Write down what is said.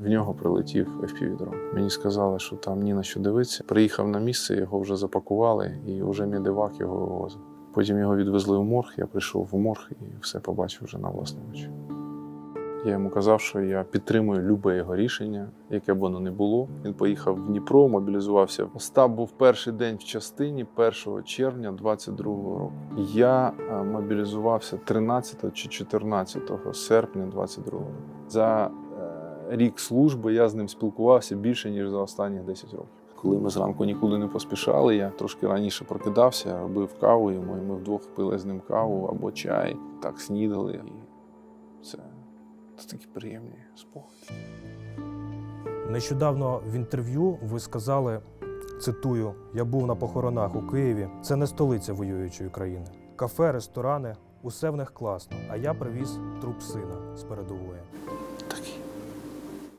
в нього прилетів FPV-дрон. Мені сказали, що там ні на що дивитися. Приїхав на місце, його вже запакували, і вже медивак його вивозив. Потім його відвезли в морг, я прийшов в морг і все побачив вже на власні очі. Я йому казав, що я підтримую любе його рішення, яке б воно не було. Він поїхав в Дніпро, мобілізувався. Остап був перший день в частині 1 червня 22-го року. Я е, мобілізувався 13 чи 14 серпня 22-го року. За рік служби я з ним спілкувався більше ніж за останні 10 років. Коли ми зранку нікуди не поспішали, я трошки раніше прокидався, робив каву йому, і ми вдвох пили з ним каву або чай, так снідали. І це, це такі приємні спогади. Нещодавно в інтерв'ю ви сказали, цитую: я був на похоронах у Києві. Це не столиця воюючої країни. Кафе, ресторани, усе в них класно. А я привіз труп сина з передової.